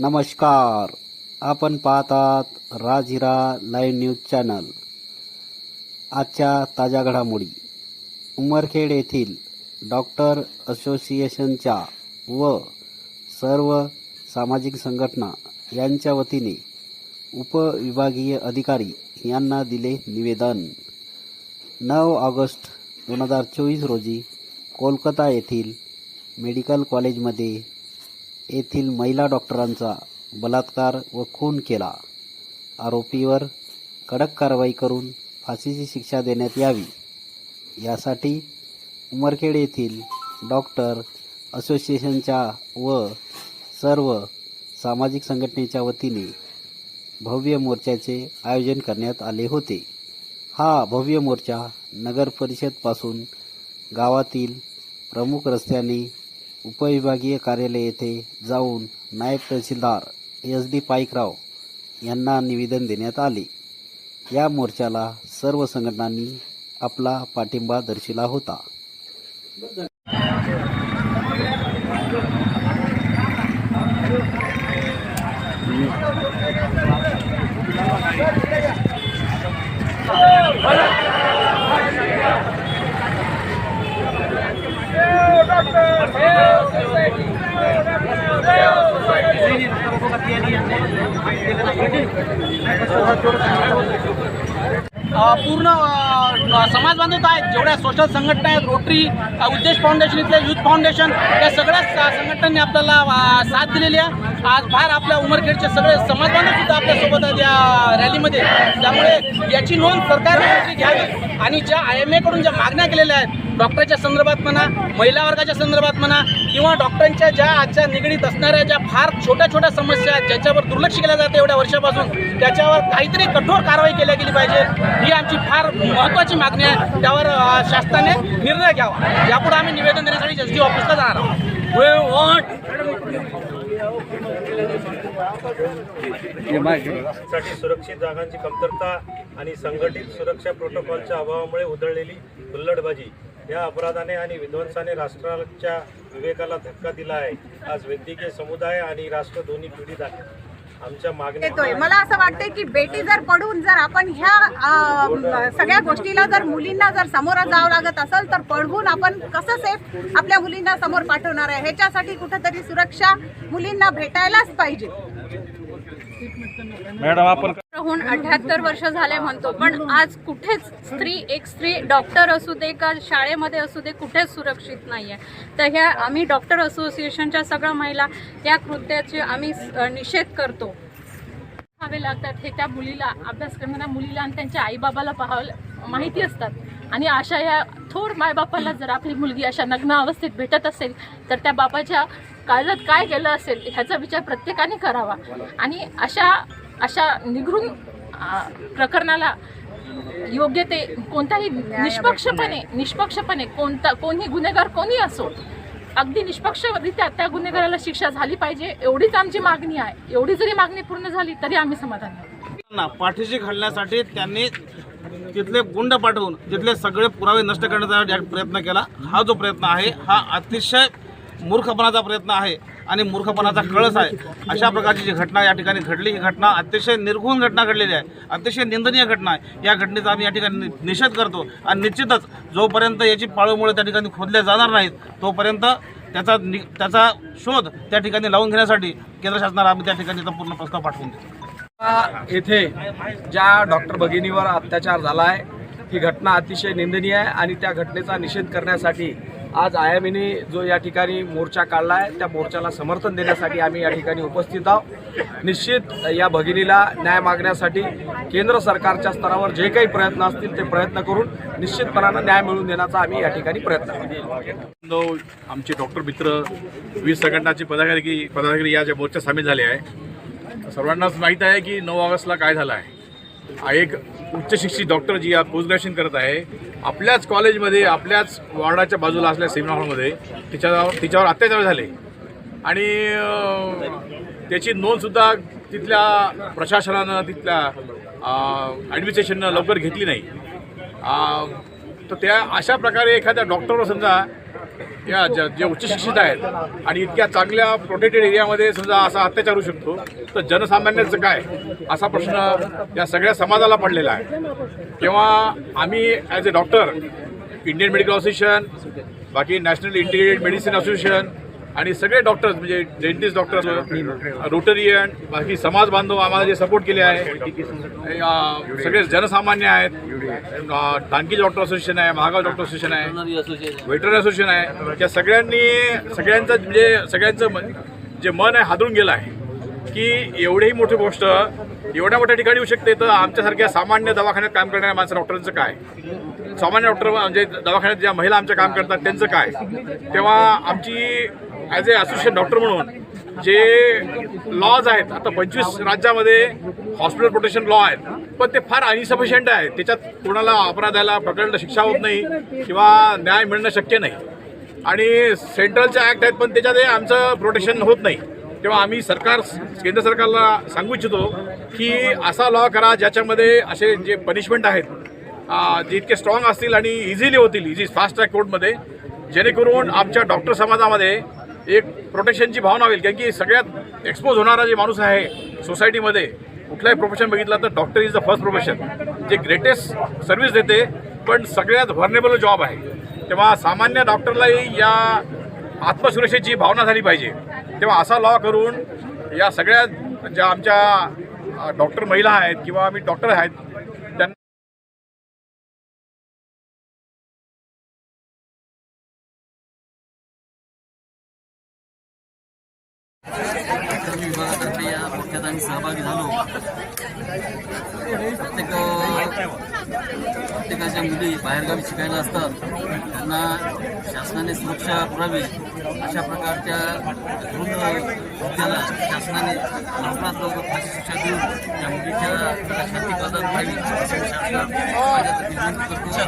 नमस्कार. आपण पाहतात राजहिरा लाईव्ह न्यूज चॅनल. आजच्या ताज्या घडामोडी. उमरखेड येथील डॉक्टर असोसिएशनच्या व सर्व सामाजिक संघटना यांच्या वतीने उपविभागीय अधिकारी यांना दिले निवेदन. नऊ ऑगस्ट दोन हजार चोवीस रोजी कोलकाता येथील मेडिकल कॉलेजमध्ये येथील महिला डॉक्टरांचा बलात्कार व खून केला. आरोपीवर कडक कारवाई करून फाशीची शिक्षा देण्यात यावी. यासाठी उमरखेड येथील डॉक्टर असोसिएशनच्या व सर्व सामाजिक संघटनेच्या वतीने भव्य मोर्चाचे आयोजन करण्यात आले होते. हा भव्य मोर्चा नगर परिषदपासून गावातील प्रमुख रस्त्याने उपविभागीय कार्यालय येथे जाऊन नायब तहसीलदार एस डी पाईकराव यांना निवेदन देण्यात आले. या मोर्चाला सर्व संघटनांनी आपला पाठिंबा दर्शिला होता. पूर्ण समाज बांधव आहेत जेवढ्या सोशल संघटना आहेत रोटरी उद्देश फाउंडेशन इथल्या युथ फाउंडेशन या सगळ्याच संघटनांनी आपल्याला साथ दिलेली आहे. आज बाहेर आपल्या उमरखेडचे सगळे समाज बांधव सुद्धा आपल्यासोबत आहेत या रॅलीमध्ये त्यामुळे याची नोंद सरकारने घ्यावी आणि ज्या आय एम एकडून ज्या मागण्या केलेल्या आहेत डॉक्टरच्या संदर्भात म्हणा महिला वर्गाच्या संदर्भात म्हणा किंवा डॉक्टरांच्या ज्या आजच्या निगडीत असणाऱ्या ज्या फार छोट्या छोट्या समस्या आहेत ज्याच्यावर दुर्लक्ष केलं जातं एवढ्या वर्षापासून त्याच्यावर काहीतरी कठोर कारवाई केल्या गेली पाहिजे ही आमची फार महत्त्वाची मागणी आहे. त्यावर शासनाने निर्णय घ्यावा. यापुढे आम्ही निवेदन देण्यासाठी एस डी ऑफिसला जाणार आहोत. साठी सुरक्षित जागांची कमतरता आणि संघटित सुरक्षा प्रोटोकॉलच्या अभावामुळे उधळलेली हुल्लडबाजी. या अपराधाने आणि विध्वंसाने राष्ट्राच्या विवेकाला धक्का दिला आहे. आज वैद्यकीय समुदाय आणि राष्ट्र दोन्ही पीडित आहे आमच्या येतोय. मला असं वाटतंय की बेटी जर पडून जर आपण ह्या सगळ्या गोष्टीला जर मुलींना जर समोर जावं लागत असेल तर पडवून आपण कसं सेफ आपल्या मुलींना समोर पाठवणार आहे? ह्याच्यासाठी कुठेतरी सुरक्षा मुलींना भेटायलाच पाहिजे. होऊन अठ्याहत्तर वर्ष झाले म्हणतो. पण आज कुठेच स्त्री एक स्त्री डॉक्टर असू दे का शाळेमध्ये असू दे कुठेच सुरक्षित नाही आहे तर ह्या आम्ही डॉक्टर असोसिएशनच्या सगळ्या महिला या कृत्याचे आम्ही निषेध करतो. पाहावे लागतात हे त्या मुलीला अभ्यास करणाऱ्या मुलीला आणि त्यांच्या आईबाबाला पाहावं माहिती असतात. आणि अशा या थोर मायबापाला जर आपली मुलगी अशा नग्न अवस्थेत भेटत असेल तर त्या बापाच्या काळजात काय गेलं असेल ह्याचा विचार प्रत्येकाने करावा. आणि अशा अशा निघृण आ, प्रकरणाला योग्य ते कोणताही निष्पक्षपणे निष्पक्षपणे कोणता कोणी गुन्हेगार कोणी असो अगदी निष्पक्षरित्या त्या गुन्हेगाराला शिक्षा झाली पाहिजे एवढीच आमची मागणी आहे. एवढी जरी मागणी पूर्ण झाली तरी आम्ही समाधानी पाठीशी घालण्यासाठी त्यांनी तिथले गुंड पाठवून तिथले सगळे पुरावे नष्ट करण्याचा प्रयत्न केला. हा जो प्रयत्न आहे हा अतिशय मूर्खपणाचा प्रयत्न आहे. आणि मूर्खपणाचा कळस आहे. अशा प्रकारची जी घटना या ठिकाणी घडली ही घटना अतिशय निर्घुण घटना घडलेली आहे. अतिशय निंदनीय घटना आहे. या घटनेचा आम्ही या ठिकाणी निषेध करतो. आणि निश्चितच जोपर्यंत याची पाळमुळे त्या ठिकाणी खोदल्या जाणार नाहीत तोपर्यंत त्याचा नि त्याचा शोध त्या ठिकाणी लावून घेण्यासाठी केंद्र शासनाला आम्ही त्या ठिकाणी पूर्ण प्रस्ताव पाठवून देतो. येथे ज्या डॉक्टर भगिनीवर अत्याचार झाला आहे ही घटना अतिशय निंदनीय आहे आणि त्या घटनेचा निषेध करण्यासाठी आज आयामीने जो या ठिकाणी मोर्चा काढला आहे त्या मोर्चाला समर्थन देण्यासाठी आम्ही या ठिकाणी उपस्थित आहोत. निश्चित या भगिनीला न्याय मागण्यासाठी केंद्र सरकारच्या स्तरावर जे काही प्रयत्न असतील ते प्रयत्न करून निश्चितपणानं न्याय मिळवून देण्याचा आम्ही या ठिकाणी प्रयत्न आमचे डॉक्टर मित्र वीज संघटनाचे पदाधिकारी पदाधिकारी या ज्या मोर्चा सामील झाले आहे. सर्वांनाच माहीत आहे की नऊ ऑगस्टला काय झालं आहे. एक उच्चशिक्षित डॉक्टर जी आज पोस्ट ग्रॅज्युएशन करत आहे आपल्याच कॉलेजमध्ये आपल्याच वॉर्डाच्या बाजूला असल्या सेमिनार हॉलमध्ये तिच्यावर तिच्यावर अत्याचार झाले. आणि त्याची नोंदसुद्धा तिथल्या प्रशासनानं तिथल्या ॲडमिनिस्ट्रेशननं लवकर घेतली नाही. तर त्या अशा प्रकारे एखाद्या डॉक्टरवर समजा या ज- जे उच्च शिक्षित आहेत आणि इतक्या चांगल्या प्रोटेक्टेड एरियामध्ये समजा असा अत्याचार होऊ शकतो तर जनसामान्याचं काय? असा प्रश्न या सगळ्या समाजाला पडलेला आहे. तेव्हा आम्ही as a doctor Indian medical association बाकी नॅशनल इंटिग्रेटेड मेडिसिन असोसिएशन आणि सगळे डॉक्टर्स म्हणजे डेंटिस्ट डॉक्टर रोटरियन बाकी समाज बांधव आम्हाला जे सपोर्ट केले आहे सगळे जनसामान्य आहेत. अं, टानकी डॉक्टर असोसिएशन आहे महागाव डॉक्टर असोसिएशन आहे वेटरन असोसिएशन आहे. त्या सगळ्यांनी सगळ्यांचं म्हणजे सगळ्यांचं मन- जे मन आहे हादरून गेलं आहे. की एवढीही मोठी गोष्ट एवढ्या मोठ्या ठिकाणी होऊ शकते तर आमच्यासारख्या सामान्य दवाखान्यात काम करणाऱ्या माणसं डॉक्टरांचं काय? सामान्य डॉक्टर म्हणजे दवाखान्यात ज्या महिला आमच्या काम करतात त्यांचं काय? तेव्हा आमची ॲज ए असोसिएट डॉक्टर म्हणून जे लॉज आहेत आता पंचवीस राज्यामध्ये हॉस्पिटल प्रोटेक्शन लॉ आहेत पण ते फार अनसफिशियंट आहे. त्याच्यात कोणाला अपराधाला प्रकरण शिक्षा होत नाही किंवा न्याय मिळणं शक्य नाही. आणि सेंट्रलचे ॲक्ट आहेत पण त्याच्यात आमचं प्रोटेक्शन होत नाही. तेव्हा आम्ही सरकार केंद्र सरकारला सांगू इच्छितो की असा लॉ करा ज्याच्यामध्ये असे जे पनिशमेंट आहेत जे इतके स्ट्रॉंग असतील आणि इझिली होतील इझी फास्ट ट्रॅक कोर्टमध्ये जेणेकरून आमच्या डॉक्टर समाजामध्ये एक प्रोटेक्शनची भावना होईल कारण की सगळ्यात एक्सपोज होणारा जे माणूस आहे सोसायटीमध्ये कुठलाही प्रोफेशन बघितलं तर doctor is the first profession जे ग्रेटेस्ट सर्व्हिस देते पण सगळ्यात व्हर्नेबल जॉब आहे. तेव्हा सामान्य डॉक्टरलाही या आत्मसुरक्षेची भावना झाली पाहिजे. तेव्हा असा लॉ करून या सगळ्या ज्या आमच्या डॉक्टर महिला आहेत किंवा आम्ही डॉक्टर आहेत विभागातर्फे या मोर्चात आम्ही सहभागी झालो. प्रत्येक प्रत्येकाच्या मुली बाहेरगावी शिकायला असतात. त्यांना शासनाने सुरक्षा पुरावी अशा प्रकारच्या धुंद मुद्द्याला शासनाने लवकरात लवकर फाशी शिक्षा देऊन त्या मुलीच्या शांती प्रदान व्हावी शासनात माझ्या विनंती करतो. त्या